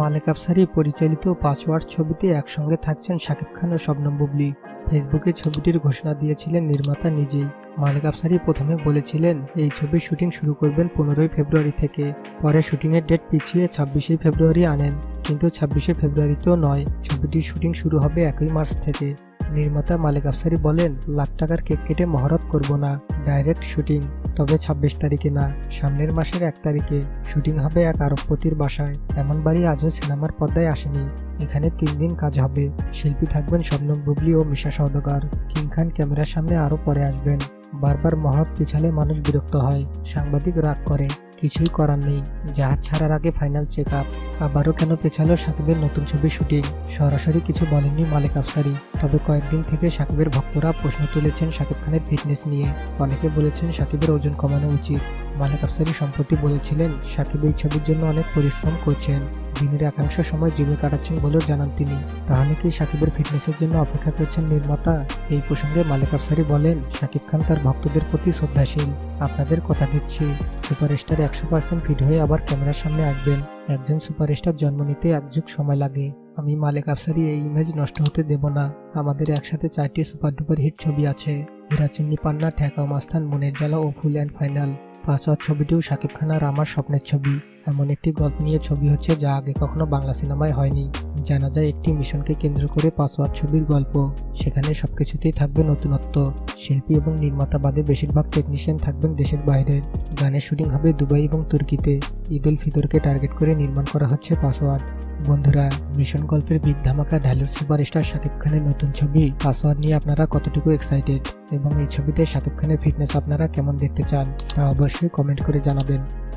মালেক আফসারি পরিচালিত পাসওয়ার্ড ছবিতে একসঙ্গে থাকছেন শাকিব খান ও শবনম বুবলি। ফেসবুকে ছবিটির ঘোষণা দিয়েছিলেন নির্মাতা নিজেই। মালিক আফসারি প্রথমে বলেছিলেন, এই ছবির শুটিং শুরু করবেন পনেরোই ফেব্রুয়ারি থেকে। পরে শুটিংয়ের ডেট পিছিয়ে ছাব্বিশে ফেব্রুয়ারি আনেন। কিন্তু ছাব্বিশে ফেব্রুয়ারি তো নয়, ছবিটির শুটিং শুরু হবে একই মার্চ থেকে। নির্মাতা মালিক আফসারি বলেন, লাখ টাকার কেক কেটে মহরত করব না, ডাইরেক্ট শুটিং, তবে ছাব্বিশ তারিখে না, সামনের মাসের এক তারিখে। শুটিং হবে এক আরবপতির বাসায়। এমন বাড়ি আজও সিনেমার পর্দায় আসেনি। এখানে তিন দিন কাজ হবে। শিল্পী থাকবেন শবনম বুবলি ও মিশা সওদাগর। কিং খান ক্যামেরার সামনে আরও পরে আসবেন। বারবার মহরত পিছালে মানুষ বিরক্ত হয়। সাংবাদিক রাগ করে। কিছুই করার নেই। জাহাজ ছাড়ার আগে ফাইনাল চেক আপ আবারও কেন পেছালো সাকিবের নতুন ছবি শুটিং সরাসরি কিছু বলেননি মালিক আফসারি। তবে কয়েকদিন থেকে সাকিবের ভক্তরা প্রশ্ন তুলেছেন সাকিব খানের ফিটনেস নিয়ে। অনেকে বলেছেন সাকিবের ওজন কমানো উচিত। মালিক আফসারি সম্প্রতি বলেছিলেন, সাকিব এই ছবির জন্য অনেক পরিশ্রম করছেন। দিনের একাংশ সময় জিমে কাটাচ্ছেন বলেও জানান তিনি। তাহলে কি সাকিবের ফিটনেসের জন্য অপেক্ষা করছেন নির্মাতা? এই প্রসঙ্গে মালিক আফসারি বলেন, সাকিব খান তার ভক্তদের প্রতি শ্রদ্ধাশীল। আপনাদের কথা দিচ্ছি, সুপারস্টার একশো পার্সেন্ট ফিট হয়ে আবার ক্যামেরার সামনে আসবেন। একজন সুপারস্টার জন্ম নিতে এক যুগ সময় লাগে। আমি মালিক আফসারি, এই ইমেজ নষ্ট হতে দেব না। আমাদের একসাথে চারটি সুপার ডুপার হিট ছবি আছে। হীরাচুন্নি পান্না, ঠেকাও মাস্তান, মনের জ্বালা ও ফুল অ্যান্ড ফাইনাল। পাসওয়ার্ড ছবিটিও শাকিব খান আর আমার স্বপ্নের ছবি। এমন একটি গল্প নিয়ে ছবি হচ্ছে যা আগে কখনো বাংলা সিনেমায় হয়নি। জানা যায় একটি মিশনকে কেন্দ্র করে পাসওয়ার্ড ছবির গল্প। সেখানে সবকিছুতেই থাকবে নতুনত্ব। শিল্পী এবং নির্মাতা বাদে বেশিরভাগ টেকনিশিয়ান থাকবেন দেশের বাইরের গানের শুটিং হবে দুবাই এবং তুর্কিতে। ঈদ উল ফিতরকে টার্গেট করে নির্মাণ করা হচ্ছে পাসওয়ার্ড। বন্ধুরা, মিশন গল্পের বিগ ধামাকা ঢালুর সুপারস্টার শাকিব খানের নতুন ছবি, পাসওয়ার্ড নিয়ে আপনারা কতটুকু এক্সাইটেড এবং এই ছবিতে শাকিব খানের ফিটনেস আপনারা কেমন দেখতে চান? তা অবশ্যই কমেন্ট করে জানাবেন।